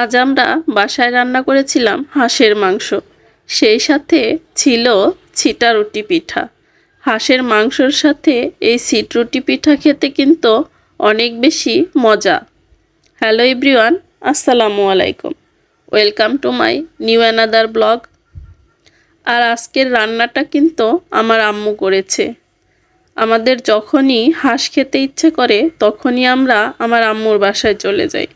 আজ আমরা বাসায় রান্না করেছিলাম হাঁসের মাংস। সেই সাথে ছিল ছিটা রুটি পিঠা। হাঁসের মাংসর সাথে এই সিট রুটি পিঠা খেতে কিন্তু অনেক বেশি মজা। হ্যালো ইব্রিওয়ান আসসালামু আলাইকুম। Welcome to my new another blog. আর আজকের রান্নাটা কিন্তু আমার আম্মু করেছে। আমাদের যখনই হাঁস খেতে ইচ্ছে করে, তখনই আমরা আমার আম্মুর বাসায় চলে যাই।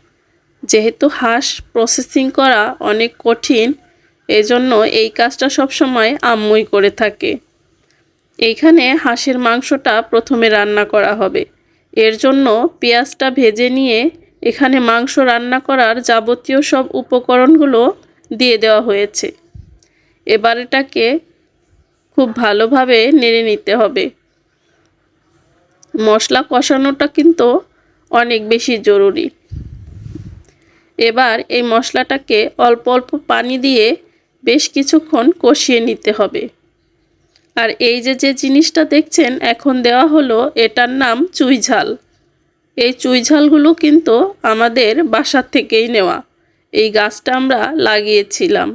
যেহেতু হাঁস প্রসেসিং করা অনেক কঠিন, এজন্য এই কাজটা সবসময় আম্মুই করে থাকে। এইখানে হাঁসের মাংসটা প্রথমে রান্না করা হবে। এর জন্য পেঁয়াজটা ভেজে নিয়ে এখানে মাংস রান্না করার যাবতীয় সব উপকরণগুলো দিয়ে দেওয়া হয়েছে। এবার এটাকে খুব ভালোভাবে নেড়ে নিতে হবে। মশলা কষানোটা কিন্তু অনেক বেশি জরুরি। এবার এই মশলাটাকে অল্প অল্প পানি দিয়ে বেশ কিছুক্ষণ কষিয়ে নিতে হবে। আর এই যে যে জিনিসটা দেখছেন, এখন দেওয়া হলো এটার নাম চুইঝাল এই চুইঝালগুলো কিন্তু আমাদের বাসার থেকেই নেওয়া। এই গাছটা আমরা লাগিয়েছিলাম।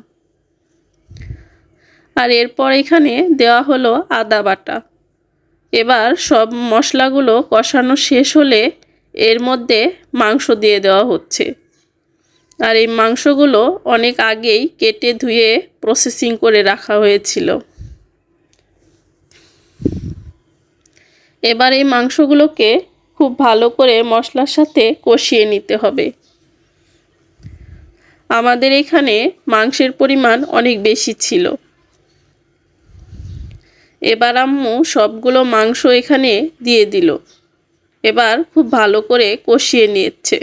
আর এরপর এখানে দেওয়া হলো আদা বাটা। এবার সব মশলাগুলো কষানো শেষ হলে এর মধ্যে মাংস দিয়ে দেওয়া হচ্ছে। আর এই মাংসগুলো অনেক আগেই কেটে ধুয়ে প্রসেসিং করে রাখা হয়েছিল। এবার এই মাংসগুলোকে খুব ভালো করে মশলার সাথে কষিয়ে নিতে হবে। আমাদের এখানে মাংসের পরিমাণ অনেক বেশি ছিল। এবার আম্মু সবগুলো মাংস এখানে দিয়ে দিল। এবার খুব ভালো করে কষিয়ে নিচ্ছে।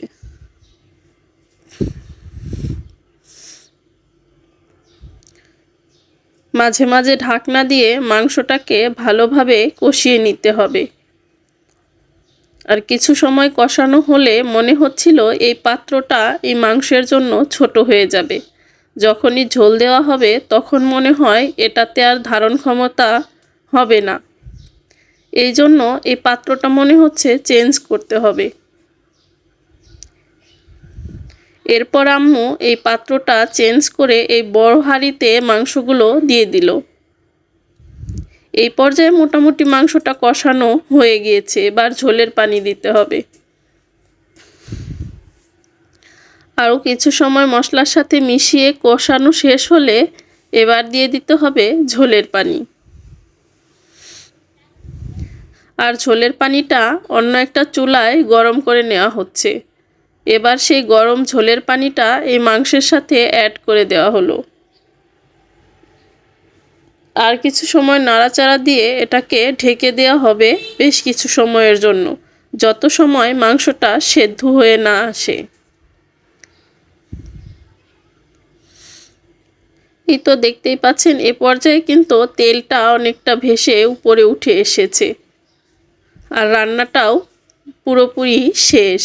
মাঝে মাঝে ঢাকনা দিয়ে মাংসটাকে ভালোভাবে কষিয়ে নিতে হবে। আর কিছু সময় কষানো হলে মনে হচ্ছিল এই পাত্রটা এই মাংসের জন্য ছোট হয়ে যাবে। যখনই ঝোল দেওয়া হবে তখন মনে হয় এটাতে আর ধারণ ক্ষমতা হবে না। এই জন্য এই পাত্রটা মনে হচ্ছে চেঞ্জ করতে হবে। এরপর আম্মু এই পাত্রটা চেঞ্জ করে এই বড় হাঁড়িতে মাংসগুলো দিয়ে দিল। এই পর্যায়ে মোটামুটি মাংসটা কষানো হয়ে গিয়েছে, এবার ঝোলের পানি দিতে হবে। আরও কিছু সময় মশলার সাথে মিশিয়ে কষানো শেষ হলে এবার দিয়ে দিতে হবে ঝোলের পানি। আর ঝোলের পানিটা অন্য একটা চুলায় গরম করে নেওয়া হচ্ছে। এবার সেই গরম ঝোলের পানিটা এই মাংসের সাথে অ্যাড করে দেওয়া হলো। আর কিছু সময় নাড়াচাড়া দিয়ে এটাকে ঢেকে দেওয়া হবে বেশ কিছু সময়ের জন্য, যত সময় মাংসটা সেদ্ধ হয়ে না আসে। এই তো দেখতেই পাচ্ছেন, এ পর্যায়ে কিন্তু তেলটা অনেকটা ভেসে উপরে উঠে এসেছে। আর রান্নাটাও পুরোপুরি শেষ।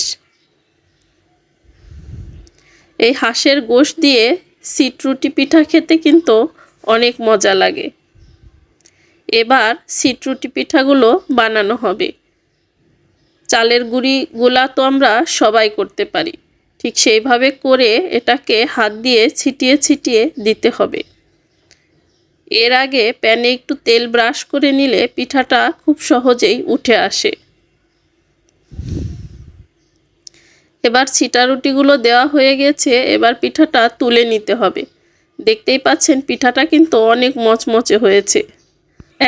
এই হাঁসের গোশ দিয়ে সিটরুটি পিঠা খেতে কিন্তু অনেক মজা লাগে। এবার সিটরুটি পিঠাগুলো বানানো হবে। চালের গুঁড়িগুলা তো আমরা সবাই করতে পারি। ঠিক সেইভাবে করে এটাকে হাত দিয়ে ছিটিয়ে ছিটিয়ে দিতে হবে। এর আগে প্যানে একটু তেল ব্রাশ করে নিলে পিঠাটা খুব সহজেই উঠে আসে। এবার ছিটা রুটিগুলো দেওয়া হয়ে গেছে, এবার পিঠাটা তুলে নিতে হবে। দেখতেই পাচ্ছেন, পিঠাটা কিন্তু অনেক মচমচে হয়েছে।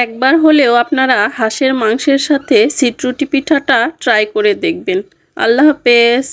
একবার হলেও আপনারা হাঁসের মাংসের সাথে সিটরুটি পিঠাটা ট্রাই করে দেখবেন। আল্লাহ হাফেজ।